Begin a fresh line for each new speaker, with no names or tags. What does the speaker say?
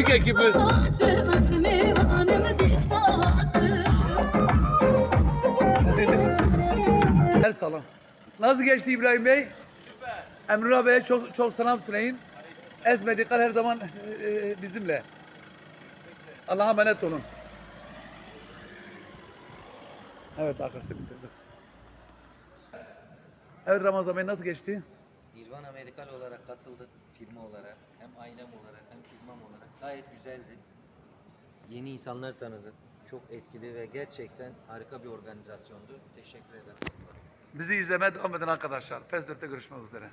ekibimiz. Her salon. Nasıl geçti İbrahim Bey? Süper. Emrullah Bey'e çok çok selam söyleyin. Esmedikal her zaman e, bizimle. Allah'a emanet olun. Evet arkadaşlar bitirdik. Evet Ramazan Bey nasıl geçti?
Nirvana Medikal olarak katıldık firma olarak. Hem ailem olarak hem firmam olarak. Gayet güzeldi. Yeni insanlar tanıdık. Çok etkili ve gerçekten harika bir organizasyondu. Teşekkür ederim.
Bizi izlemeye devam edin arkadaşlar. 4'te görüşmek üzere.